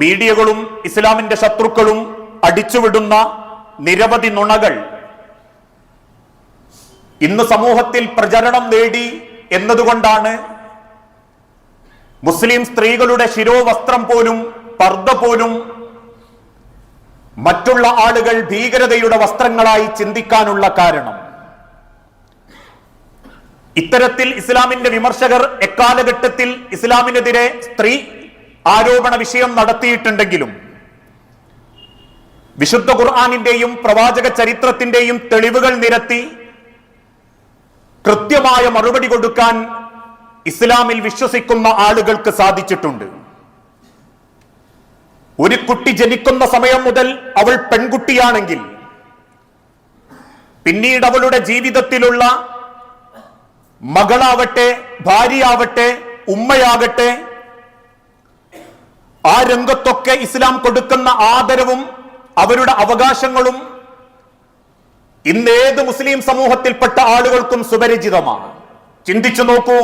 മീഡിയകളും ഇസ്ലാമിന്റെ ശത്രുക്കളും അടിച്ചുവിടുന്ന നിരവധി നുണകൾ. ഇന്ന് സമൂഹത്തിൽ പ്രചരണം നേടി എന്നതുകൊണ്ടാണ് മുസ്ലിം സ്ത്രീകളുടെ ശിരോവസ്ത്രം പോലും പർദ്ദ പോലും മറ്റുള്ള ആളുകൾ ഭീകരതയുടെ വസ്ത്രങ്ങളായി ചിന്തിക്കാനുള്ള കാരണം. ഇത്തരത്തിൽ ഇസ്ലാമിന്റെ വിമർശകർ എക്കാലഘട്ടത്തിൽ ഇസ്ലാമിനെതിരെ സ്ത്രീ ആരോപണ വിഷയം നടത്തിയിട്ടുണ്ടെങ്കിലും വിശുദ്ധ ഖുർആാനിന്റെയും പ്രവാചക ചരിത്രത്തിന്റെയും തെളിവുകൾ നിരത്തി കൃത്യമായ മറുപടി കൊടുക്കാൻ ഇസ്ലാമിൽ വിശ്വസിക്കുന്ന ആളുകൾക്ക് സാധിച്ചിട്ടുണ്ട്. ഒരു കുട്ടി ജനിക്കുന്ന സമയം മുതൽ അവൾ പെൺകുട്ടിയാണെങ്കിൽ പിന്നീട് അവളുടെ ജീവിതത്തിലുള്ള മകളാവട്ടെ ഭാര്യയാവട്ടെ ഉമ്മയാകട്ടെ ആ രംഗത്തൊക്കെ ഇസ്ലാം കൊടുക്കുന്ന ആദരവും അവരുടെ അവകാശങ്ങളും ഇന്ന് ഏത് മുസ്ലിം സമൂഹത്തിൽപ്പെട്ട ആളുകൾക്കും സുപരിചിതമാണ്. ചിന്തിച്ചു നോക്കൂ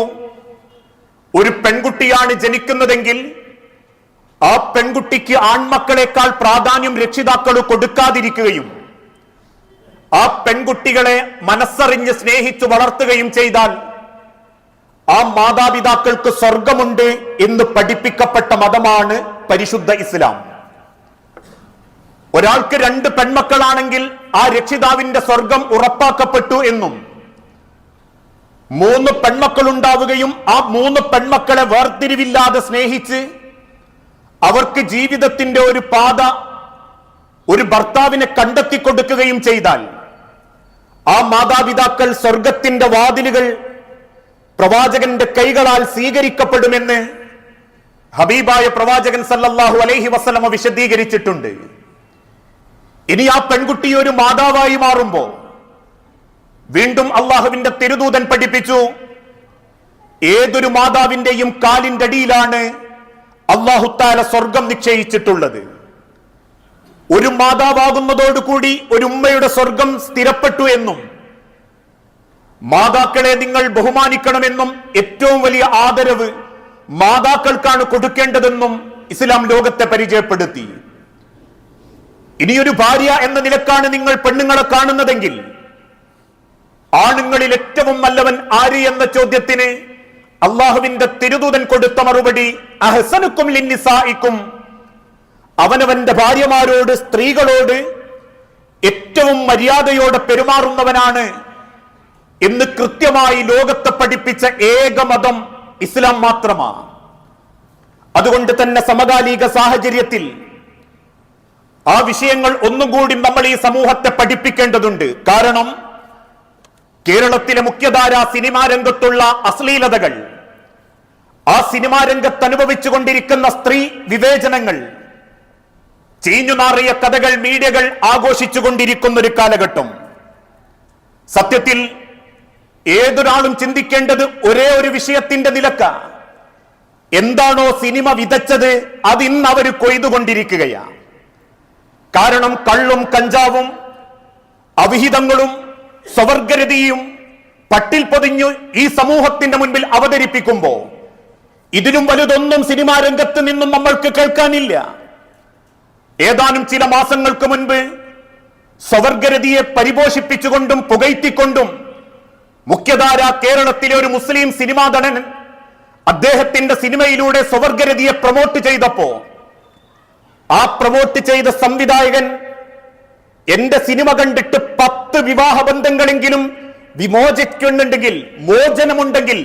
ഒരു പെൺകുട്ടിയാണ് ജനിക്കുന്നതെങ്കിൽ ആ പെൺകുട്ടിക്ക് ആൺമക്കളെക്കാൾ പ്രാധാന്യം രക്ഷിതാക്കൾ കൊടുക്കാതിരിക്കുകയും ആ പെൺകുട്ടികളെ മനസ്സറിഞ്ഞ് സ്നേഹിച്ചു വളർത്തുകയും ചെയ്താൽ ആ മാതാപിതാക്കൾക്ക് സ്വർഗമുണ്ട് എന്ന് പഠിപ്പിക്കപ്പെട്ട മതമാണ് പരിശുദ്ധ ഇസ്ലാം. ഒരാൾക്ക് രണ്ട് പെൺമക്കളാണെങ്കിൽ ആ രക്ഷിതാവിന്റെ സ്വർഗം ഉറപ്പാക്കപ്പെട്ടു എന്നും മൂന്ന് പെൺമക്കൾ ഉണ്ടാവുകയും ആ മൂന്ന് പെൺമക്കളെ വേർതിരിവില്ലാതെ സ്നേഹിച്ച് അവർക്ക് ജീവിതത്തിന്റെ ഒരു പാത ഒരു ഭർത്താവിനെ കണ്ടെത്തി കൊടുക്കുകയും ചെയ്താൽ ആ മാതാപിതാക്കൾ സ്വർഗത്തിന്റെ വാതിലുകൾ പ്രവാചകന്റെ കൈകളാൽ സ്വീകരിക്കപ്പെടുമെന്ന് ഹബീബായ പ്രവാചകൻ സല്ലല്ലാഹു അലൈഹി വസല്ലമ വിശദീകരിച്ചിട്ടുണ്ട്. ഇനി ആ പെൺകുട്ടി ഒരു മാതാവായി മാറുമ്പോ വീണ്ടും അള്ളാഹുവിന്റെ തിരുദൂതൻ പഠിപ്പിച്ചു ഏതൊരു മാതാവിന്റെയും കാലിന്റെ അടിയിലാണ് അള്ളാഹുത്താല സ്വർഗം നിശ്ചയിച്ചിട്ടുള്ളത്. ഒരു മാതാവാകുന്നതോടുകൂടി ഒരു ഉമ്മയുടെ സ്വർഗം സ്ഥിരപ്പെട്ടു എന്നും മാതാക്കളെ നിങ്ങൾ ബഹുമാനിക്കണമെന്നും ഏറ്റവും വലിയ ആദരവ് മാതാക്കൾക്കാണ് കൊടുക്കേണ്ടതെന്നും ഇസ്ലാം ലോകത്തെ പരിചയപ്പെടുത്തി. ഇനിയൊരു ഭാര്യ എന്ന നിലക്കാണ് നിങ്ങൾ പെണ്ണുങ്ങളെ കാണുന്നതെങ്കിൽ ആണുങ്ങളിൽ ഏറ്റവും നല്ലവൻ ആര് എന്ന ചോദ്യത്തിന് അള്ളാഹുവിന്റെ തിരുദൂതൻ കൊടുത്ത മറുപടി അഹസനുക്കും അവനവന്റെ ഭാര്യമാരോട് സ്ത്രീകളോട് ഏറ്റവും മര്യാദയോടെ പെരുമാറുന്നവനാണ് എന്ന് കൃത്യമായി ലോകത്തെ പഠിപ്പിച്ച ഏക മതം ഇസ്ലാം മാത്രമാണ്. അതുകൊണ്ട് തന്നെ സമകാലിക സാഹചര്യത്തിൽ ആ വിഷയങ്ങൾ ഒന്നും കൂടി നമ്മൾ ഈ സമൂഹത്തെ പഠിപ്പിക്കേണ്ടതുണ്ട്. കാരണം കേരളത്തിലെ മുഖ്യധാര സിനിമാ രംഗത്തുള്ള അശ്ലീലതകൾ ആ സിനിമാ രംഗത്ത് അനുഭവിച്ചുകൊണ്ടിരിക്കുന്ന സ്ത്രീ വിവേചനങ്ങൾ ചീഞ്ഞുനാറിയ കഥകൾ മീഡിയകൾ ആഘോഷിച്ചുകൊണ്ടിരിക്കുന്ന ഒരു കാലഘട്ടം. സത്യത്തിൽ ഏതൊരാളും ചിന്തിക്കേണ്ടത് ഒരേ ഒരു വിഷയത്തിന്റെ നിലക്ക. എന്താണോ സിനിമ വിതച്ചത് അത് ഇന്ന് അവർ കൊയ്തുകൊണ്ടിരിക്കുകയാണ് കാരണം കള്ളും കഞ്ചാവും അവിഹിതങ്ങളും സ്വവർഗരതിയും പട്ടിൽ പൊതിഞ്ഞു ഈ സമൂഹത്തിന്റെ മുൻപിൽ അവതരിപ്പിക്കുമ്പോൾ ഇതിനും വലുതൊന്നും സിനിമാ രംഗത്ത് നിന്നും നമ്മൾക്ക് കേൾക്കാനില്ല. ഏതാനും ചില മാസങ്ങൾക്ക് മുൻപ് സ്വവർഗരതിയെ പരിപോഷിപ്പിച്ചുകൊണ്ടും പുകയ്ത്തിക്കൊണ്ടും മുഖ്യധാര കേരളത്തിലെ ഒരു മുസ്ലിം സിനിമാ നടൻ അദ്ദേഹത്തിന്റെ സിനിമയിലൂടെ സ്വവർഗരതിയെ പ്രൊമോട്ട് ചെയ്തപ്പോ ആ പ്രൊമോട്ട് ചെയ്ത സംവിധായകൻ എന്റെ സിനിമ കണ്ടിട്ട് പത്ത് വിവാഹ ബന്ധങ്ങളെങ്കിലും വിമോചിക്കുന്നുണ്ടെങ്കിൽ മോചനമുണ്ടെങ്കിൽ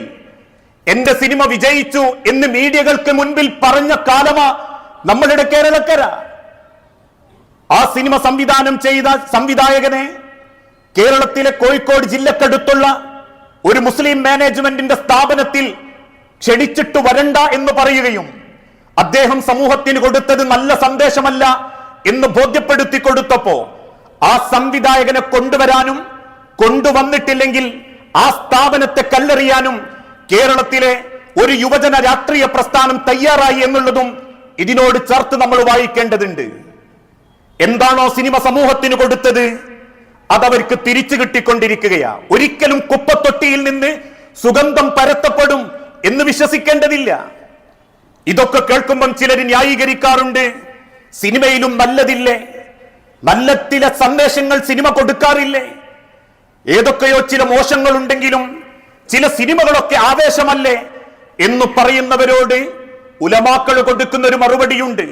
എന്റെ സിനിമ വിജയിച്ചു എന്ന് മീഡിയകൾക്ക് മുൻപിൽ പറഞ്ഞ കാലമാ നമ്മളുടെ കേരളക്കര. ആ സിനിമ സംവിധാനം ചെയ്ത സംവിധായകനെ കേരളത്തിലെ കോഴിക്കോട് ജില്ലക്കടുത്തുള്ള ഒരു മുസ്ലിം മാനേജ്മെന്റിന്റെ സ്ഥാപനത്തിൽ ക്ഷണിച്ചിട്ട് വരണ്ട എന്ന് പറയുകയും അദ്ദേഹം സമൂഹത്തിന് കൊടുത്തത് നല്ല സന്ദേശമല്ല എന്ന് ബോധ്യപ്പെടുത്തി കൊടുത്തപ്പോ ആ സംവിധായകനെ കൊണ്ടുവരാനും കൊണ്ടുവന്നിട്ടില്ലെങ്കിൽ ആ സ്ഥാപനത്തെ കല്ലെറിയാനും കേരളത്തിലെ ഒരു യുവജന രാഷ്ട്രീയ പ്രസ്ഥാനം തയ്യാറായി എന്നുള്ളതും ഇതിനോട് ചേർത്ത് നമ്മൾ വായിക്കേണ്ടതുണ്ട്. എന്താണോ സിനിമ സമൂഹത്തിന് കൊടുത്തത്? അതവർക്ക് തിരിച്ചു കിട്ടിക്കൊണ്ടിരിക്കുകയാ. ഒരിക്കലും കുപ്പത്തൊട്ടിയിൽ നിന്ന് സുഗന്ധം പരത്തപ്പെടും എന്ന് വിശ്വസിക്കേണ്ടതില്ല. ഇതൊക്കെ കേൾക്കുമ്പം ചിലർ ന്യായീകരിക്കാറുണ്ട്. സിനിമയിലും നല്ലതില്ലേ. നല്ല ചില സന്ദേശങ്ങൾ സിനിമ കൊടുക്കാറില്ലേ. ഏതൊക്കെയോ ചില മോശങ്ങളുണ്ടെങ്കിലും ചില സിനിമകളൊക്കെ ആവേശമല്ലേ എന്ന് പറയുന്നവരോട് ഉലമാക്കൾ കൊടുക്കുന്ന ഒരു മറുപടിയുണ്ട്.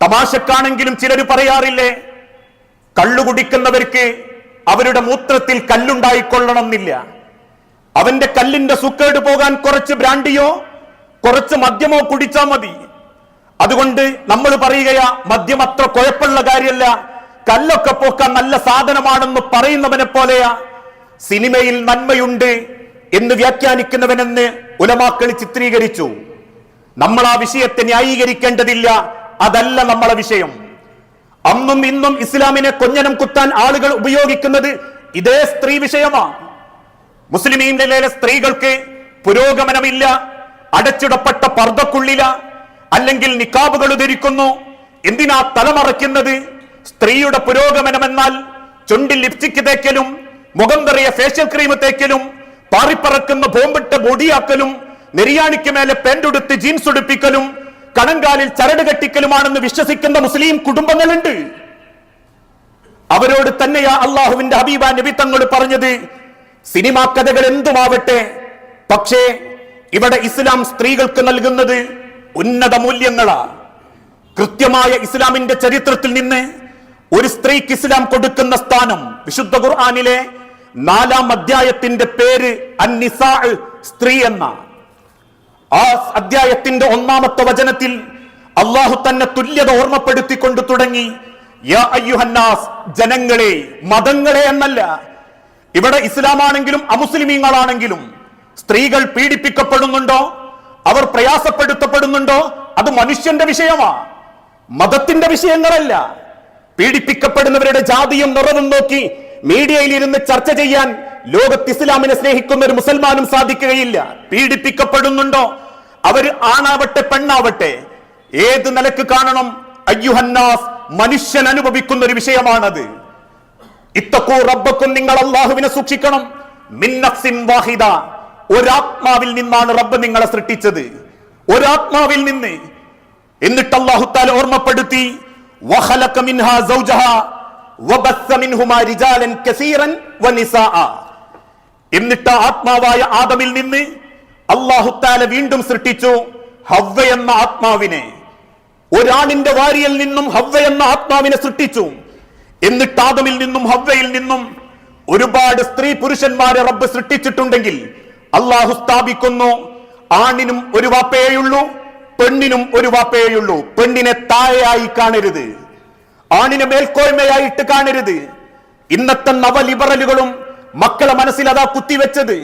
തമാശക്കാണെങ്കിലും ചിലർ പറയാറില്ലേ കള്ളു കുടിക്കുന്നവർക്ക് അവരുടെ മൂത്രത്തിൽ കല്ലുണ്ടായിക്കൊള്ളണമെന്നില്ല. അവന്റെ കല്ലിന്റെ സുക്കേട് പോകാൻ കുറച്ച് ബ്രാൻഡിയോ കുറച്ച് മദ്യമോ കുടിച്ചാൽ മതി. അതുകൊണ്ട് നമ്മൾ പറയുകയാ മദ്യം അത്ര കുഴപ്പമുള്ള കാര്യമല്ല കല്ലൊക്കെ പോക്കാൻ നല്ല സാധനമാണെന്ന് പറയുന്നവനെ പോലെയാ. സിനിമയിൽ നന്മയുണ്ട് എന്ന് വ്യാഖ്യാനിക്കുന്നവനെന്ന് ഉലമാക്കൾ ചിത്രീകരിച്ചു. നമ്മൾ ആ വിഷയത്തെ ന്യായീകരിക്കേണ്ടതില്ല. അതല്ല നമ്മളെ വിഷയം. അന്നും ഇന്നും ഇസ്ലാമിനെ കൊഞ്ഞനം കുത്താൻ ആളുകൾ ഉപയോഗിക്കുന്നത് ഇതേ സ്ത്രീ വിഷയമാണ് മുസ്ലിമീങ്ങളിലെ സ്ത്രീകൾക്ക് പുരോഗമനമില്ല അടച്ചിടപ്പെട്ട പർദ്ദക്കുള്ളില അല്ലെങ്കിൽ നിക്കാബുകൾ ധരിക്കുന്നു എന്തിനാ തലമറയ്ക്കുന്നത്? സ്ത്രീയുടെ പുരോഗമനം എന്നാൽ ചുണ്ടിൽ ലിപ്സ്റ്റിക് തേക്കലും മുഖം നിറയ ഫേഷ്യൽ ക്രീം തേക്കലും പാറിപ്പറക്കുന്ന ബോംബിട്ട് ബോഡിയാക്കലും നെരിയാണിക്ക് മേലെ പെൻഡുടുത്ത് ജീൻസ് ഉടുപ്പിക്കലും കണങ്കാലിൽ ചരട് കെട്ടിക്കലുമാണെന്ന് വിശ്വസിക്കുന്ന മുസ്ലിം കുടുംബങ്ങളുണ്ട്. അവരോട് തന്നെയാ അള്ളാഹുവിന്റെ ഹബീബ നബി തങ്ങൾ പറഞ്ഞത് സിനിമാ കഥകൾ എന്തുമാവട്ടെ പക്ഷേ ഇവിടെ ഇസ്ലാം സ്ത്രീകൾക്ക് നൽകുന്നത് ഉന്നത മൂല്യങ്ങളാ. കൃത്യമായ ഇസ്ലാമിന്റെ ചരിത്രത്തിൽ നിന്ന് ഒരു സ്ത്രീക്ക് ഇസ്ലാം കൊടുക്കുന്ന സ്ഥാനം വിശുദ്ധ ഖുർആാനിലെ നാലാം അധ്യായത്തിന്റെ പേര് അന്നിസാ സ്ത്രീ എന്ന. ആ അധ്യായത്തിന്റെ ഒന്നാമത്തെ വചനത്തിൽ അള്ളാഹു തന്നെ തുല്യത ഓർമ്മപ്പെടുത്തിക്കൊണ്ട് തുടങ്ങി യാ ജനങ്ങളെ മതങ്ങളെ എന്നല്ല. ഇവിടെ ഇസ്ലാമാണെങ്കിലും അമുസ്ലിമീങ്ങളാണെങ്കിലും സ്ത്രീകൾ പീഡിപ്പിക്കപ്പെടുന്നുണ്ടോ? അവർ പ്രയാസപ്പെടുത്തപ്പെടുന്നുണ്ടോ? അത് മനുഷ്യന്റെ വിഷയമാ. മതത്തിന്റെ വിഷയങ്ങളല്ല. പീഡിപ്പിക്കപ്പെടുന്നവരുടെ ജാതിയും നിറവും നോക്കി മീഡിയയിൽ ഇരുന്ന് ചർച്ച ചെയ്യാൻ ലോകത്ത് ഇസ്ലാമിനെ സ്നേഹിക്കുന്ന ഒരു മുസൽമാനും സാധിക്കുകയില്ല. പീഡിപ്പിക്കപ്പെടുന്നുണ്ടോ? അവർ ആണാവട്ടെ പെണ്ണാവട്ടെ ഏത് നിലയ്ക്ക് കാണണം? അയ്യുഹന്നാസ് മനുഷ്യൻ അനുഭവിക്കുന്ന ഒരു വിഷയമാണത്. ഇത്തക്കൂ റബ്ബക്കും നിങ്ങൾ അള്ളാഹുവിനെ സൂക്ഷിക്കണം. മിന്നഫ്സിൻ വാഹിദ. ഒരാത്മാവിൽ നിന്നാണ് റബ്ബ് നിങ്ങളെ സൃഷ്ടിച്ചത്. ഒരാത്മാവിൽ നിന്ന്. എന്നിട്ട് അള്ളാഹു താല ഓർമ്മപ്പെടുത്തി. വഖലക മിൻഹാ സൗജഹ. വബസ്സ മിൻഹുമാ റിജാലൻ കസീറൻ വനിസാഅ എന്നിട്ട് ആത്മാവായ ആദമിൽ നിന്ന് അള്ളാഹു താല വീണ്ടും സൃഷ്ടിച്ചു ഹവ്വ എന്ന ആത്മാവിനെ. ഒരാണിന്റെ വാരിയിൽ നിന്നും ഹവ്വ എന്ന ആത്മാവിനെ സൃഷ്ടിച്ചു. എന്നിട്ട് ആദമിൽ നിന്നും ഹവ്വയിൽ നിന്നും ഒരുപാട് സ്ത്രീ പുരുഷന്മാരെ റബ്ബ് സൃഷ്ടിച്ചിട്ടുണ്ടെങ്കിൽ അള്ളാഹു സ്ഥാപിക്കുന്നു. ആണിനും ഒരു വാപ്പയേയുള്ളൂ പെണ്ണിനും ഒരു വാപ്പയേയുള്ളൂ. പെണ്ണിനെ താഴെയായി കാണരുത്. ആണിനെ മേൽക്കോയ്മയായിട്ട് കാണരുത്. ഇന്നത്തെ നവലിബറലുകളും മക്കളെ മനസ്സിൽ അതാ കുത്തിവെച്ചത്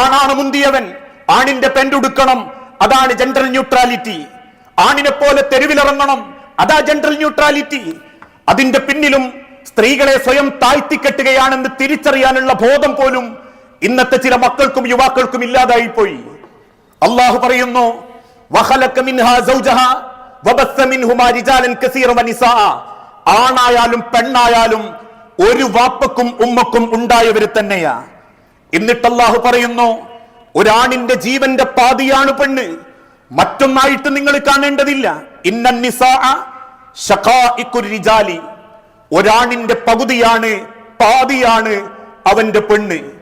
ആണാണ് മുന്തിയവൻ. ആണിന്റെ പെൻഡുടുക്കണം അതാണ് ജെൻഡർ ന്യൂട്രാലിറ്റി ആണിനെ പോലെ തെരുവിലിറങ്ങണം. അതാ ജെൻഡർ ന്യൂട്രാലിറ്റി അതിന്റെ പിന്നിലും സ്ത്രീകളെ സ്വയം താഴ്ത്തിക്കെട്ടുകയാണെന്ന് തിരിച്ചറിയാനുള്ള ബോധം പോലും ഇന്നത്തെ ചില മക്കൾക്കും യുവാക്കൾക്കും ഇല്ലാതായി പോയി അള്ളാഹു പറയുന്നു ആണായാലും പെണ്ണായാലും ഒരു വാപ്പക്കും ഉമ്മക്കും ഉണ്ടായവര് തന്നെയാ. എന്നിട്ട് അള്ളാഹു പറയുന്നു ഒരാണിന്റെ ജീവന്റെ പാതിയാണ് പെണ്ണ്. മറ്റൊന്നായിട്ട് നിങ്ങൾ കാണേണ്ടതില്ല. ഇന്നന്നിസാ ഒരാണിന്റെ പകുതിയാണ് പാതിയാണ് അവന്റെ പെണ്ണ്.